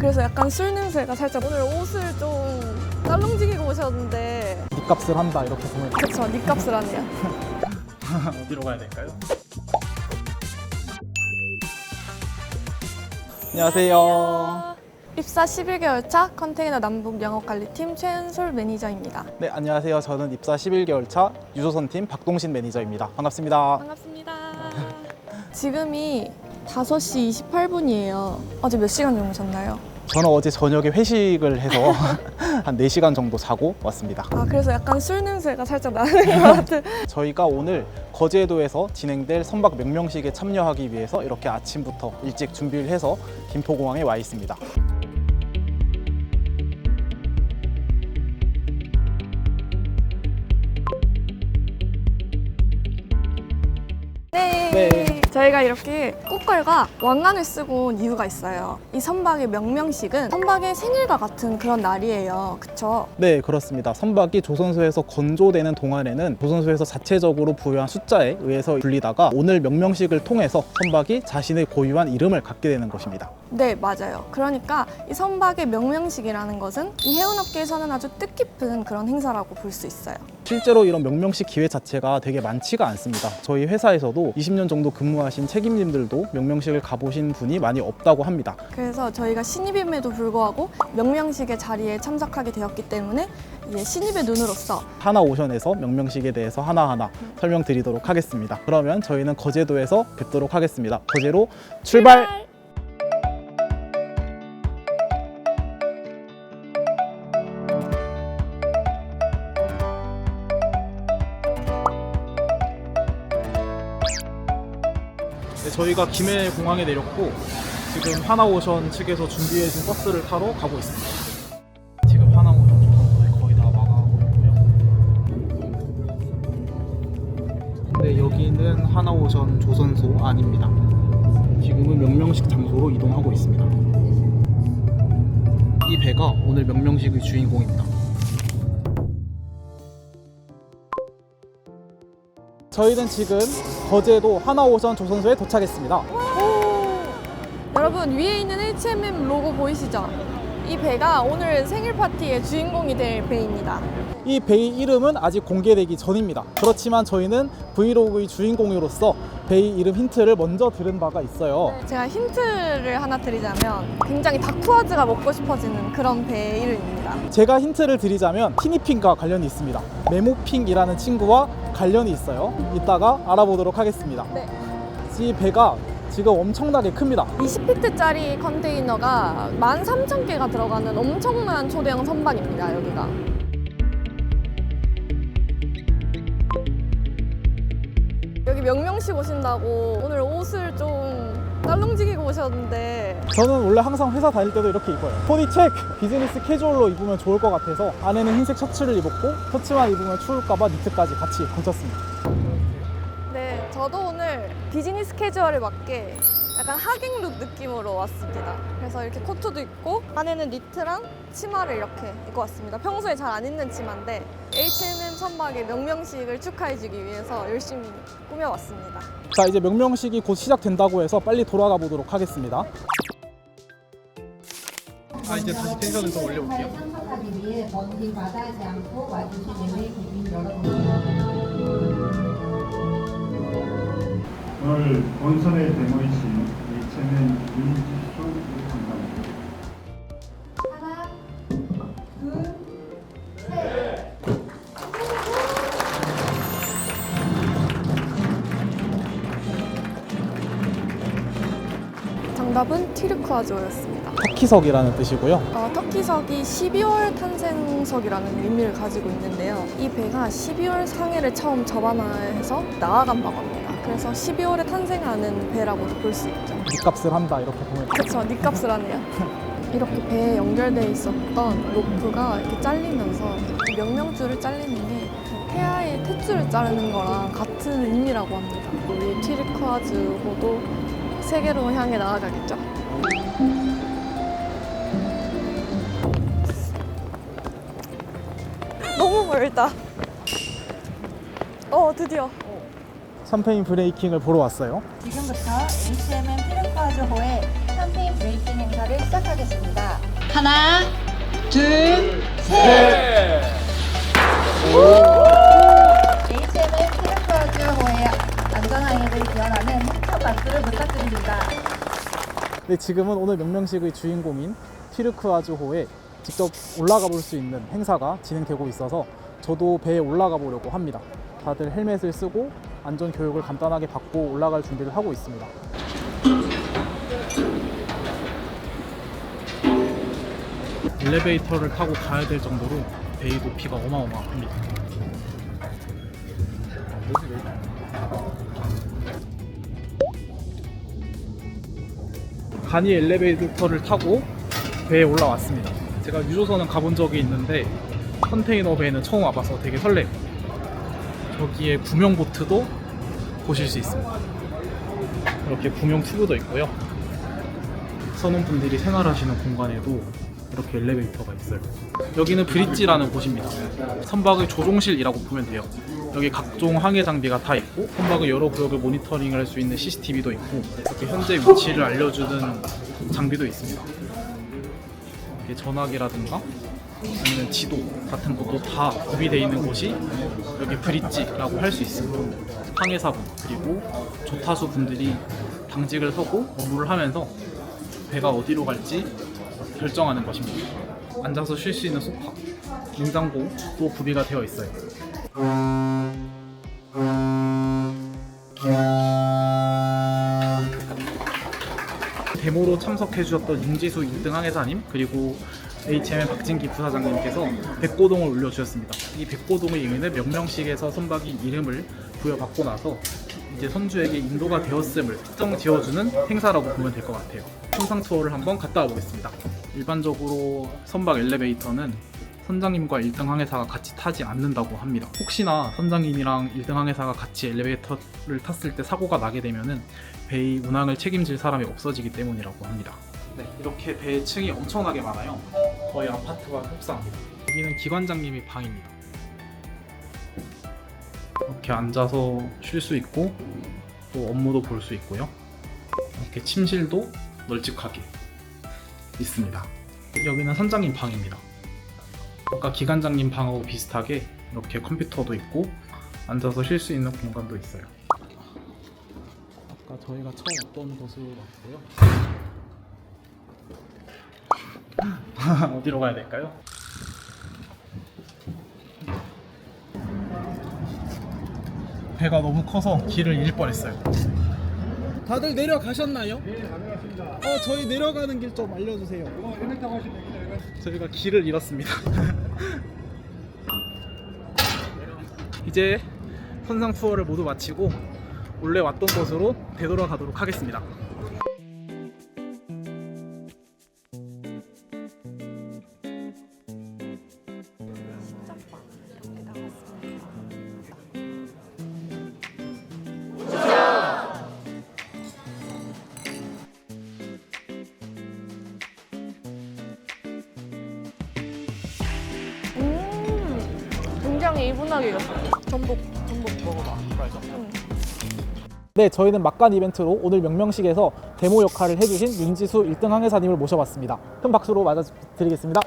그래서 약간 술 냄새가 살짝 오늘 옷을 좀 짤롱지기고 오셨는데 니 값을 한다 이렇게 보면 그쵸 니값을 하네요 어디로 가야 될까요? 안녕하세요. 입사 11개월 차 컨테이너 남북 영업관리팀 최은솔 매니저입니다 네, 안녕하세요. 저는 입사 11개월 차 유조선 팀 박동신 매니저입니다. 반갑습니다. 반갑습니다 지금이 5시 28분이에요 어제 몇 시간 주무셨나요? 저는 어제 저녁에 회식을 해서 한 4시간 정도 자고 왔습니다. 아 그래서 약간 술 냄새가 살짝 나는 것 같은 저희가 오늘 거제도에서 진행될 선박 명명식에 참여하기 위해서 이렇게 아침부터 일찍 준비를 해서 김포공항에 와 있습니다. 저희가 이렇게 꽃걸과 왕관을 쓰고 온 이유가 있어요. 이 선박의 명명식은 선박의 생일과 같은 그런 날이에요. 그쵸? 네, 그렇습니다. 선박이 조선소에서 건조되는 동안에는 조선소에서 자체적으로 부여한 숫자에 의해서 불리다가 오늘 명명식을 통해서 선박이 자신의 고유한 이름을 갖게 되는 것입니다. 네, 맞아요. 그러니까 이 선박의 명명식이라는 것은 이 해운업계에서는 아주 뜻깊은 그런 행사라고 볼 수 있어요. 실제로 이런 명명식 기회 자체가 되게 많지가 않습니다. 저희 회사에서도 20년 정도 근무하신 책임님들도 명명식을 가보신 분이 많이 없다고 합니다. 그래서 저희가 신입임에도 불구하고 명명식의 자리에 참석하게 되었기 때문에 이 신입의 눈으로서 하나 오션에서 명명식에 대해서 하나하나 설명드리도록 하겠습니다. 그러면 저희는 거제도에서 뵙도록 하겠습니다. 거제로 출발! 저희가 김해 공항에 내렸고 지금 하나오션 측에서 준비해준 버스를 타러 가고 있습니다. 지금 하나오션 조선소에 거의 다 와가고 있고요. 근데 여기는 하나오션 조선소 아닙니다. 지금은 명명식 장소로 이동하고 있습니다. 이 배가 오늘 명명식의 주인공입니다. 저희는 지금 거제도 하나오션 조선소에 도착했습니다. 여러분 위에 있는 H&M 로고 보이시죠? 이 배가 오늘 생일 파티의 주인공이 될 배입니다. 이 배의 이름은 아직 공개되기 전입니다. 그렇지만 저희는 브이로그의 주인공으로서 배의 이름 힌트를 먼저 들은 바가 있어요. 제가 힌트를 하나 드리자면 굉장히 다쿠아즈가 먹고 싶어지는 그런 배 이름입니다. 제가 힌트를 드리자면 티니핑과 관련이 있습니다. 메모핑이라는 친구와 관련이 있어요. 이따가 알아보도록 하겠습니다. 네. 이 배가 지금 엄청나게 큽니다. 20피트짜리 컨테이너가 13,000개가 들어가는 엄청난 초대형 선박입니다, 여기가. 명명식 오신다고 오늘 옷을 좀 짤롱지기고 오셨는데 저는 원래 항상 회사 다닐 때도 이렇게 입어요. 체크! 비즈니스 캐주얼로 입으면 좋을 것 같아서 안에는 흰색 셔츠를 입었고 셔츠만 입으면 추울까봐 니트까지 같이 걸쳤습니다. 네, 저도 오늘 비즈니스 캐주얼에 맞게 약간 하객룩 느낌으로 왔습니다. 그래서 이렇게 코트도 입고 안에는 니트랑 치마를 이렇게 입고 왔습니다. 평소에 잘 안 입는 치마인데 H&M 선박의 명명식을 축하해주기 위해서 열심히 꾸며왔습니다. 자 이제 명명식이 곧 시작된다고 해서 빨리 돌아가 보도록 하겠습니다. 아 이제 다시 텐션을 좀 올려볼게요. 참석하기 위해 마다하지 않고 와주신 예외 국민 여러분. 오늘 본선에 대모이신 이체는 윤지수 감사합니다. 하나, 둘, 셋. 정답은 티르크아조였습니다. 터키석이라는 뜻이고요. 어, 터키석이 12월 탄생석이라는 의미를 가지고 있는데요. 이 배가 12월 상해를 처음 접안해서 나아간 바입니다. 그래서 12월에 탄생하는 배라고도 볼 수 있죠. 니 값을 한다 이렇게 보면 그쵸, 니값을 하네요. 이렇게 배에 연결돼 있었던 로프가 이렇게 잘리면서 이 명명줄을 잘리는 게 태아의 탯줄을 자르는 거랑 같은 의미라고 합니다. 우리 티르크아즈호도 세계로 향해 나아가겠죠. 너무 멀다. 어, 드디어. 샴페인 브레이킹을 보러 왔어요. 지금부터 H&M 피르카즈호의 캠페인 브레이킹 행사를 시작하겠습니다. 하나, 둘, 셋. HM은 트랙터즈호의 안전항해를 기원하는 큰 박수를 부탁드립니다. 네, 지금은 오늘 명명식의 주인공인 피르크아즈호에 직접 올라가 볼 수 있는 행사가 진행되고 있어서 저도 배에 올라가 보려고 합니다. 다들 헬멧을 쓰고 안전 교육을 간단하게 받고 올라갈 준비를 하고 있습니다. 엘리베이터를 타고 가야 될 정도로 배의 높이가 어마어마합니다. 간이 엘리베이터를 타고 배에 올라왔습니다. 제가 유조선은 가본 적이 있는데 컨테이너 배는 처음 와봐서 되게 설레요. 여기에 구명 보트도 보실 수 있습니다. 이렇게 구명 튜브도 있고요. 선원분들이 생활하시는 공간에도 이렇게 엘리베이터가 있어요. 여기는 브릿지라는 곳입니다. 선박의 조종실이라고 보면 돼요. 여기 각종 항해 장비가 다 있고 선박의 여러 구역을 모니터링 할 수 있는 CCTV도 있고 이렇게 현재 위치를 알려주는 장비도 있습니다. 이게 전화기라든가 아니면 지도 같은 것도 다 구비되어 있는 곳이 여기 브릿지라고 할 수 있습니다. 항해사분 그리고 조타수 분들이 당직을 서고 업무를 하면서 배가 어디로 갈지 결정하는 것입니다. 앉아서 쉴 수 있는 소파, 냉장고도 구비가 되어 있어요. 데모로 참석해 주셨던 윤지수 2등 항해사님 그리고 HMN 박진기 부사장님께서 백고동을 올려주셨습니다. 이 백고동의 의미는 명명식에서 선박이 이름을 부여받고 나서 이제 선주에게 인도가 되었음을 특정 지어주는 행사라고 보면 될 것 같아요. 선상 투어를 한번 갔다 와보겠습니다. 일반적으로 선박 엘리베이터는 선장님과 1등 항해사가 같이 타지 않는다고 합니다. 혹시나 선장님이랑 1등 항해사가 같이 엘리베이터를 탔을 때 사고가 나게 되면은 배의 운항을 책임질 사람이 없어지기 때문이라고 합니다. 네, 이렇게 배의 층이 엄청나게 많아요. 거의 아파트와 흡사합니다. 여기는 기관장님의 방입니다. 이렇게 앉아서 쉴 수 있고 또 업무도 볼 수 있고요. 이렇게 침실도 널찍하게 있습니다. 여기는 선장님 방입니다. 아까 기관장님 방하고 비슷하게 이렇게 컴퓨터도 있고 앉아서 쉴 수 있는 공간도 있어요. 아까 저희가 처음 왔던 곳으로 왔고요. 어디로 가야 될까요? 배가 너무 커서 길을 잃을 뻔했어요. 다들 내려가셨나요? 네, 다녀왔습니다. 어, 저희 내려가는 길 좀 알려주세요. 저희가 길을 잃었습니다. 이제 선상 투어를 모두 마치고 원래 왔던 곳으로 되돌아가도록 하겠습니다. 음, 굉장히 이분하게 익었어요. 전복, 전복 먹어봐. 응. 네, 저희는 막간 이벤트로 오늘 명명식에서 데모 역할을 해주신 윤지수 1등 항해사님을 모셔봤습니다. 큰 박수로 맞아드리겠습니다.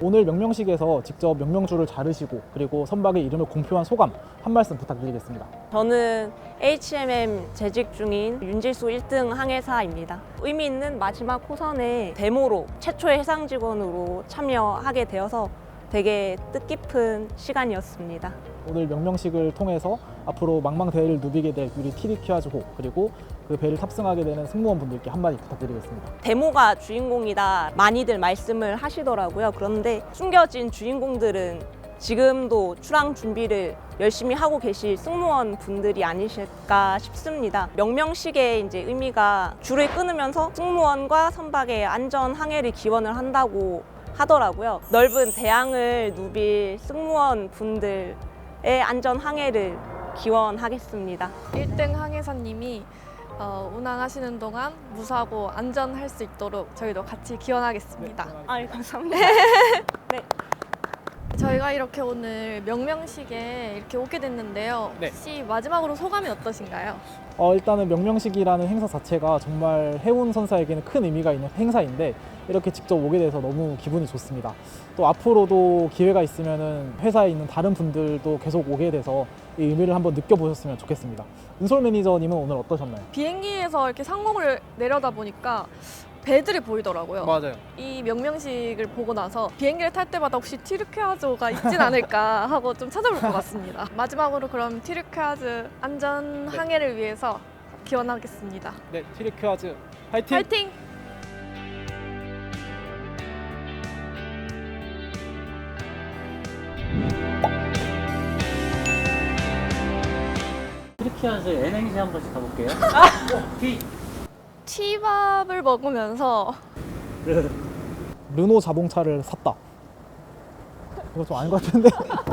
오늘 명명식에서 직접 명명줄을 자르시고 그리고 선박의 이름을 공표한 소감 한 말씀 부탁드리겠습니다. 저는 HMM 재직 중인 윤지수 1등 항해사입니다. 의미 있는 마지막 호선에 데모로 최초의 해상 직원으로 참여하게 되어서 되게 뜻깊은 시간이었습니다. 오늘 명명식을 통해서 앞으로 망망대해를 누비게 될 우리 티리키아즈호 그리고 그 배를 탑승하게 되는 승무원분들께 한마디 부탁드리겠습니다. 데모가 주인공이다 많이들 말씀을 하시더라고요. 그런데 숨겨진 주인공들은 지금도 출항 준비를 열심히 하고 계실 승무원 분들이 아니실까 싶습니다. 명명식의 이제 의미가 줄을 끊으면서 승무원과 선박의 안전 항해를 기원을 한다고 하더라고요. 넓은 대양을 누빌 승무원 분들의 안전 항해를 기원하겠습니다. 1등 항해사님이 어, 운항하시는 동안 무사고 안전할 수 있도록 저희도 같이 기원하겠습니다. 아, 감사합니다. 저희가 이렇게 오늘 명명식에 이렇게 오게 됐는데요. 네. 혹시 마지막으로 소감이 어떠신가요? 어, 일단은 명명식이라는 행사 자체가 정말 해운 선사에게는 큰 의미가 있는 행사인데 이렇게 직접 오게 돼서 너무 기분이 좋습니다. 또 앞으로도 기회가 있으면은 회사에 있는 다른 분들도 계속 오게 돼서 이 의미를 한번 느껴보셨으면 좋겠습니다. 은솔 매니저님은 오늘 어떠셨나요? 비행기에서 이렇게 상공을 내려다 보니까 배들이 보이더라고요. 맞아요. 이 명명식을 보고 나서 비행기를 탈 때마다 혹시 티르케아조가 있진 않을까 하고 좀 찾아볼 것 같습니다. 마지막으로 그럼 티르케아즈 안전 항해를 위해서 기원하겠습니다. 네, 티르큐아즈 화이팅! 파이팅! 해서 N행시 한 번씩 가볼게요. T. 티밥을 먹으면서 르노 자동차를 샀다. 이거 좀 아닌 것 같은데?